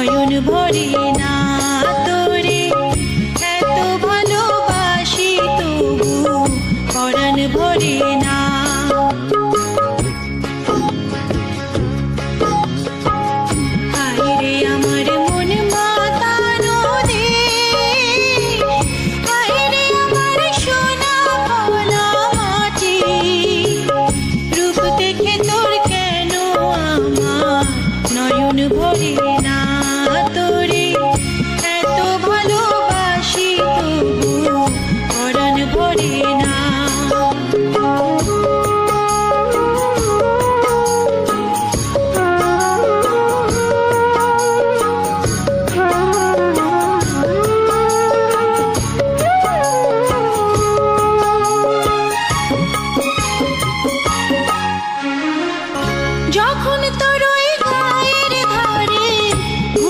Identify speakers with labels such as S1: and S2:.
S1: নয়ন ভালোবাসি ভরে না। যখন তো